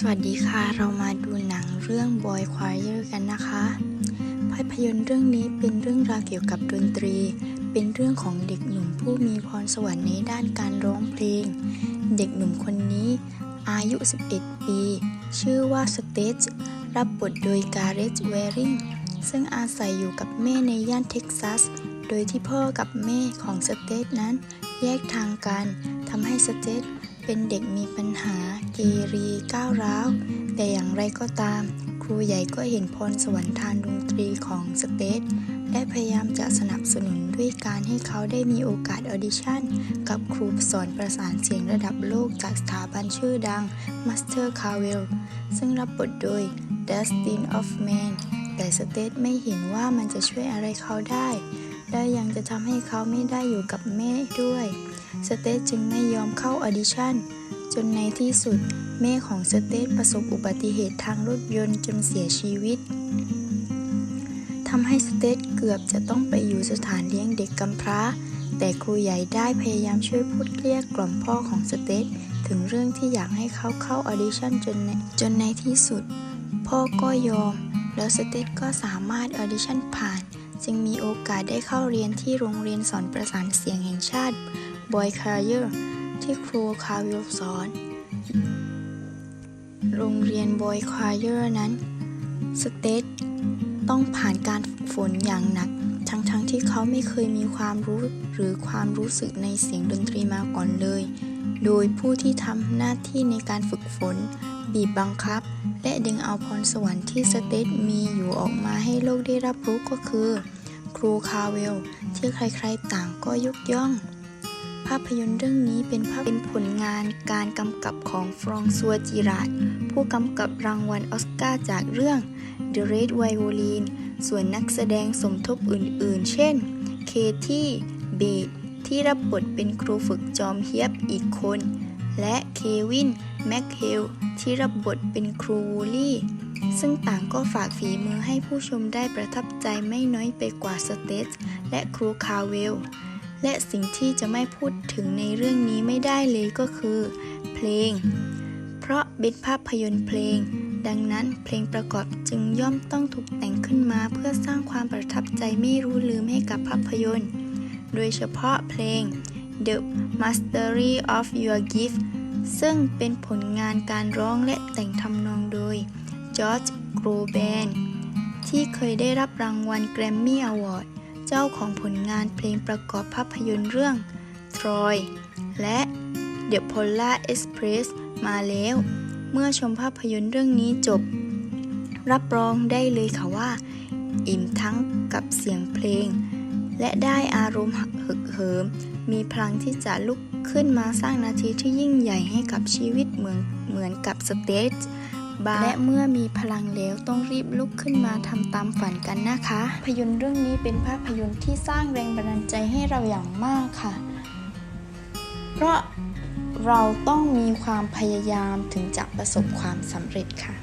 สวัสดีค่ะ เรามาดูหนังเรื่อง Boy Choir กันนะคะ ภาพยนตร์เรื่องนี้เป็นเรื่องราวเกี่ยวกับดนตรี เป็นเรื่องของเด็กหนุ่มผู้มีพรสวรรค์ในด้านการร้องเพลง เด็กหนุ่มคนนี้ อายุ 11 ปี ชื่อว่าสเตจรับบทโดยการ์เ t เวริงซึ่งอาศัยอยู่กับแม่ในย่านเท็กซัส โดยที่พ่อกับแม่ของสเตจนั้นแยกทางกันทำให้สเตจ เป็นเด็กมีปัญหา เกเรีก้าวร้าว แต่อย่างไรก็ตาม ครูใหญ่ก็เห็นพรสวรรค์ทางดนตรีของสเตทและพยายามจะสนับสนุนด้วยการให้เขาได้มีโอกาสออดิชั่น กับครูสอนประสานเสียงระดับโลกจากสถาบันชื่อดัง Master Carvel ซึ่งรับบทโดย Dustin Hoffman แต่สเตทไม่เห็นว่ามันจะช่วยอะไรเขาได้ และยังจะทำให้เขาไม่ได้อยู่กับแม่ด้วย สเตทจึงไม่ยอมเข้าออดิชั่น จนในที่สุด แม่ของสเตทประสบอุบัติเหตุทางรถยนต์จนเสียชีวิตทำให้สเตทเกือบจะต้องไปอยู่สถานเลี้ยงเด็กกำพร้า แต่ครูใหญ่ได้พยายามช่วยพูดเกลี้ยกล่อมพ่อของสเตทถึงเรื่องที่อยากให้เขาเข้าออดิชั่นจนในจนในที่สุด พ่อก็ยอม แล้วสเตทก็สามารถออดิชั่นผ่าน จึงมีโอกาสได้เข้าเรียนที่โรงเรียนสอนประสานเสียงแห่งชาติ บอยคาเยอร์ที่ครูคาวิลสอน โรงเรียนบอยคาเยอร์นั้น สเตทต้องผ่านการฝึกฝนอย่างหนัก ทั้งๆทที่เขาไม่เคยมีความรู้หรือความรู้สึกในเสียงดนตรีมาก่อนเลย โดยผู้ที่ทำหน้าที่ในการฝึกฝน บีบบังคับ และดึงเอาพรสวรรค์ที่สเตทมีอยู่ออกมาให้โลกได้รับรู้ก็คือ ครูคาเวล ที่ใครๆต่างก็ยกย่อง ภาพยนตร์เรื่องนี้เป็นภาพเป็นผลงานการกำกับของฟรองซัวจิราดผู้กำกับรางวัลออสการ์จากเรื่อง The Red Violin ส่วนนักแสดงสมทบอื่นๆ เช่น เคที่เบดที่รับบทเป็นครูฝึกจอมเฮียบอีกคน และเควินแม็กเฮลที่รับบทเป็นครูวูลี่ ซึ่งต่างก็ฝากฝีมือให้ผู้ชมได้ประทับใจไม่น้อยไปกว่าสเตทและครูคาเวล และสิ่งที่จะไม่พูดถึงในเรื่องนี้ไม่ได้เลยก็คือ เพลง เพราะเป็นภาพยนตร์เพลง ดังนั้นเพลงประกอบจึงย่อมต้องถูกแต่งขึ้นมาเพื่อสร้างความประทับใจไม่รู้ลืมให้กับภาพยนตร์ โดยเฉพาะเพลง The Mastery of Your Gift ซึ่งเป็นผลงานการร้องและแต่งทำนองโดย George g r o b a n ที่เคยได้รับรางวัล Grammy Award เจ้าของผลงานเพลงประกอบภาพยนตร์เรื่อง Troy และ The Polar Express มาแล้ว เมื่อชมภาพยนตร์เรื่องนี้จบ รับรองได้เลยค่ะว่า อิ่มทั้งกับเสียงเพลง และได้อารมณ์ฮึกเหิม มีพลังที่จะลุกขึ้นมาสร้างนาทีที่ยิ่งใหญ่ให้กับชีวิตเหมือนเหมือนกับสเตจ บาร์และเมื่อมีพลังแล้วต้องรีบลุกขึ้นมาทำตามฝันกันนะคะ ภาพยนตร์เรื่องนี้เป็นภาพยนตร์ที่สร้างแรงบันดาลใจให้เราอย่างมากค่ะ เพราะเราต้องมีความพยายามถึงจะประสบความสำเร็จค่ะ